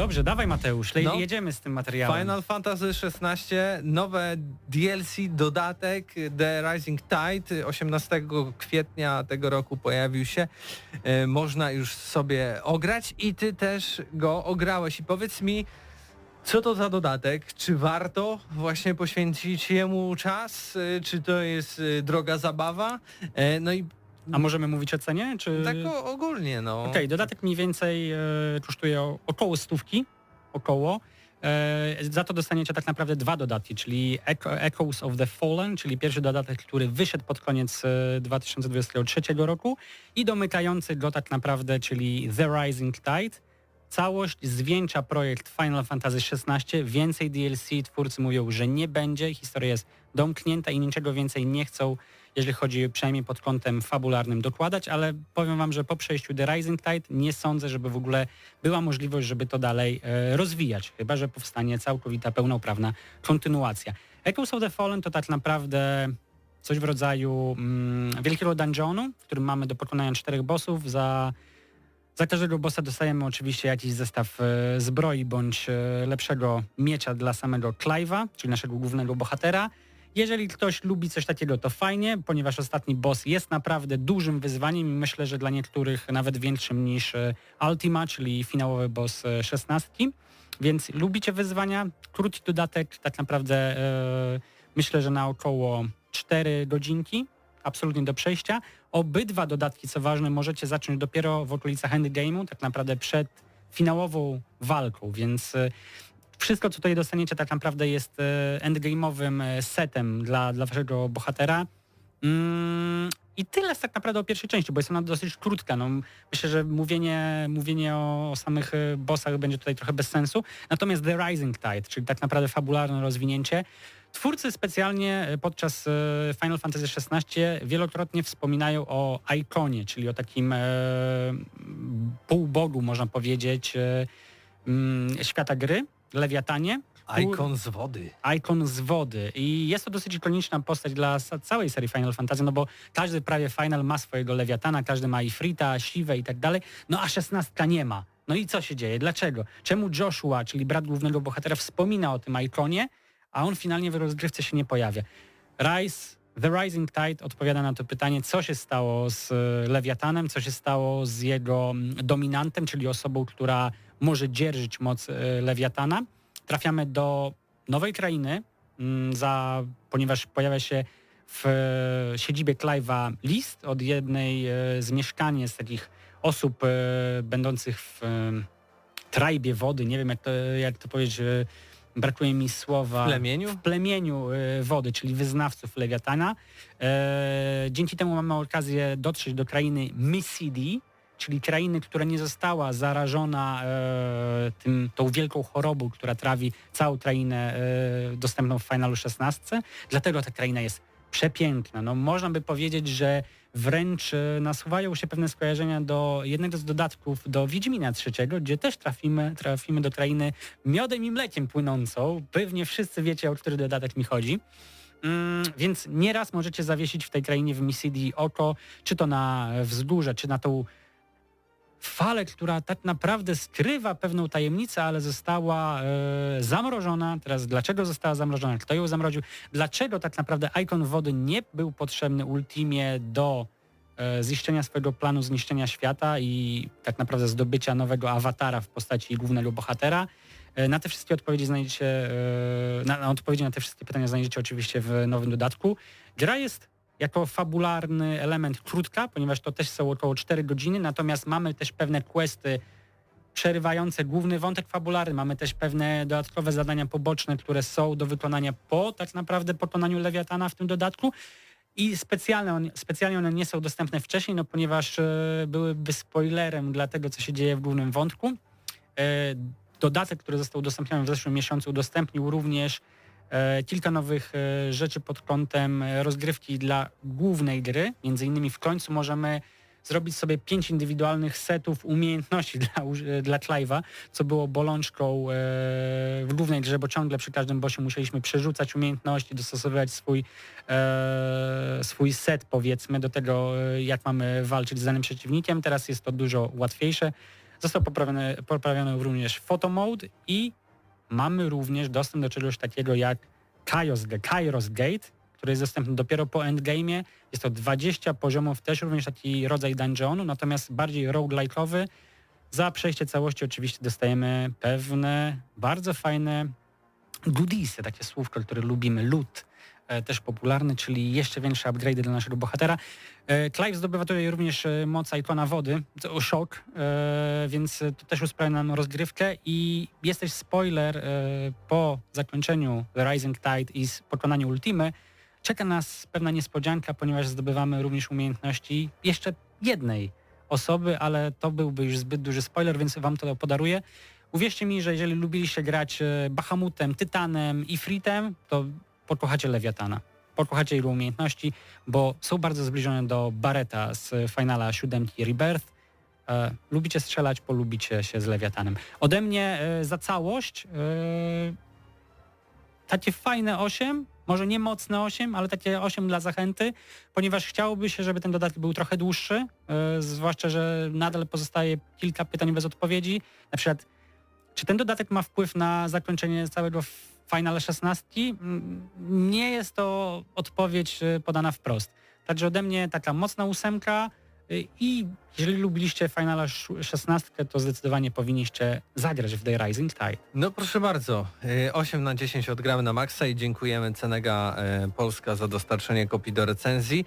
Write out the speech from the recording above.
Dobrze, dawaj Mateusz, le- No. jedziemy z tym materiałem. Final Fantasy XVI, nowe DLC, dodatek The Rising Tide 18 kwietnia tego roku pojawił się. E, Można już sobie ograć i ty też go ograłeś i powiedz mi, co to za dodatek? Czy warto właśnie poświęcić jemu czas? E, Czy to jest e, droga zabawa? E, No i A możemy mówić o cenie? Czy... tak o- ogólnie, no. Okej, dodatek mniej więcej e, kosztuje o, około stówki, około. E, za to dostaniecie tak naprawdę dwa dodatki, czyli Echo, Echoes of the Fallen, czyli pierwszy dodatek, który wyszedł pod koniec e, 2023 roku i domykający go tak naprawdę, czyli The Rising Tide. Całość zwieńcza projekt Final Fantasy XVI, więcej DLC, twórcy mówią, że nie będzie, historia jest domknięta i niczego więcej nie chcą jeżeli chodzi przynajmniej pod kątem fabularnym dokładać, ale powiem wam, że po przejściu The Rising Tide nie sądzę, żeby w ogóle była możliwość, żeby to dalej e, rozwijać, chyba że powstanie całkowita, pełnoprawna kontynuacja. Echoes of the Fallen to tak naprawdę coś w rodzaju mm, wielkiego dungeonu, w którym mamy do pokonania czterech bossów. Za, za każdego bossa dostajemy oczywiście jakiś zestaw e, zbroi bądź e, lepszego miecza dla samego Clive'a, czyli naszego głównego bohatera. Jeżeli ktoś lubi coś takiego, to fajnie, ponieważ ostatni boss jest naprawdę dużym wyzwaniem i myślę, że dla niektórych nawet większym niż e, Ultima, czyli finałowy boss e, 16. Więc lubicie wyzwania, krótki dodatek, tak naprawdę e, myślę, że na około 4 godzinki, absolutnie do przejścia. Obydwa dodatki, co ważne, możecie zacząć dopiero w okolicach endgame'u, tak naprawdę przed finałową walką, więc e, wszystko, co tutaj dostaniecie, tak naprawdę jest e, endgame'owym e, setem dla, dla waszego bohatera. Mm, I tyle tak naprawdę o pierwszej części, bo jest ona dosyć krótka. No, myślę, że mówienie, mówienie o, o samych e, bossach będzie tutaj trochę bez sensu. Natomiast The Rising Tide, czyli tak naprawdę fabularne rozwinięcie, Twórcy specjalnie podczas Final Fantasy XVI wielokrotnie wspominają o Ikonie, czyli o takim e, półbogu, można powiedzieć, e, mm, świata gry, Lewiatanie. Ikon z wody. Ikon z wody. I jest to dosyć ikoniczna postać dla całej serii Final Fantasy, no bo każdy prawie Final ma swojego Lewiatana, każdy ma Ifrita, Siwę i tak dalej, no a szesnastka nie ma. No i co się dzieje? Dlaczego? Czemu Joshua, czyli brat głównego bohatera, wspomina o tym Ikonie, a on finalnie w rozgrywce się nie pojawia? Rise, The Rising Tide odpowiada na to pytanie, co się stało z e, Lewiatanem, co się stało z jego mm, dominantem, czyli osobą, która może dzierżyć moc e, Lewiatana. Trafiamy do nowej krainy, mm, za, ponieważ pojawia się w e, siedzibie Clive'a list od jednej z mieszkań, z takich osób będących w trajbie wody, nie wiem jak to, jak to powiedzieć, brakuje mi słowa. W plemieniu? W plemieniu e, wody, czyli wyznawców Lewiatana. E, dzięki temu mamy okazję dotrzeć do krainy Missidi, czyli krainy, która nie została zarażona e, tym, tą wielką chorobą, która trawi całą krainę e, dostępną w Finalu 16. Dlatego ta kraina jest przepiękna. No, można by powiedzieć, że wręcz e, nasuwają się pewne skojarzenia do jednego z dodatków do Wiedźmina trzeciego, gdzie też trafimy, trafimy do krainy miodem i mlekiem płynącą. Pewnie wszyscy wiecie, o który dodatek mi chodzi. Mm, więc nieraz możecie zawiesić w tej krainie w Missidi oko, czy to na wzgórze, czy na tą falę, która tak naprawdę skrywa pewną tajemnicę, ale została e, zamrożona. Teraz dlaczego została zamrożona? Kto ją zamroził? Dlaczego tak naprawdę ikon wody nie był potrzebny Ultimie do e, ziszczenia swojego planu zniszczenia świata i tak naprawdę zdobycia nowego awatara w postaci głównego bohatera? E, Na te wszystkie odpowiedzi znajdziecie, e, na, na odpowiedzi na te wszystkie pytania znajdziecie oczywiście w nowym dodatku. Gra jest jako fabularny element krótka, ponieważ to też są około 4 godziny, natomiast mamy też pewne questy przerywające główny wątek fabularny, mamy też pewne dodatkowe zadania poboczne, które są do wykonania po tak naprawdę pokonaniu Lewiatana w tym dodatku. I specjalne, specjalnie one nie są dostępne wcześniej, no ponieważ e, byłyby spoilerem dla tego, co się dzieje w głównym wątku. E, dodatek, który został udostępniony w zeszłym miesiącu, udostępnił również kilka nowych e, rzeczy pod kątem e, rozgrywki dla głównej gry. Między innymi w końcu możemy zrobić sobie pięć indywidualnych setów umiejętności dla, dla Clive'a, co było bolączką e, w głównej grze, bo ciągle przy każdym bossie musieliśmy przerzucać umiejętności, dostosowywać swój, e, swój set powiedzmy do tego, e, jak mamy walczyć z danym przeciwnikiem. Teraz jest to dużo łatwiejsze. Został poprawiony, poprawiony również photo mode i mamy również dostęp do czegoś takiego jak Kairos, Kairos Gate, który jest dostępny dopiero po endgame'ie. Jest to 20 poziomów, też również taki rodzaj dungeonu, natomiast bardziej roguelike'owy. Za przejście całości oczywiście dostajemy pewne bardzo fajne goodiesy, takie słówko, które lubimy, loot, też popularny, czyli jeszcze większe upgrade dla naszego bohatera. E, Clive zdobywa tutaj również e, moc ikona wody, szok, e, więc to też usprawia nam rozgrywkę i jest też spoiler, e, po zakończeniu The Rising Tide i pokonaniu Ultimy czeka nas pewna niespodzianka, ponieważ zdobywamy również umiejętności jeszcze jednej osoby, ale to byłby już zbyt duży spoiler, więc wam to podaruję. Uwierzcie mi, że jeżeli lubiliście grać e, Bahamutem, Tytanem i Fritem, to pokochacie Lewiatana. Pokochacie jego umiejętności, bo są bardzo zbliżone do Bareta z Finala 7 Rebirth. E, lubicie strzelać, polubicie się z Lewiatanem. Ode mnie e, za całość e, takie fajne 8, może nie mocne 8, ale takie 8 dla zachęty, ponieważ chciałoby się, żeby ten dodatek był trochę dłuższy, e, zwłaszcza, że nadal pozostaje kilka pytań bez odpowiedzi. Na przykład, czy ten dodatek ma wpływ na zakończenie całego Final 16? Mm, Nie jest to odpowiedź e, podana wprost. Także ode mnie taka mocna ósemka y, i jeżeli lubiliście Finala sz- 16, to zdecydowanie powinniście zagrać w The Rising Tide. No proszę bardzo, y, 8 na 10 odgramy na maksa i dziękujemy Cenega y, Polska za dostarczenie kopii do recenzji.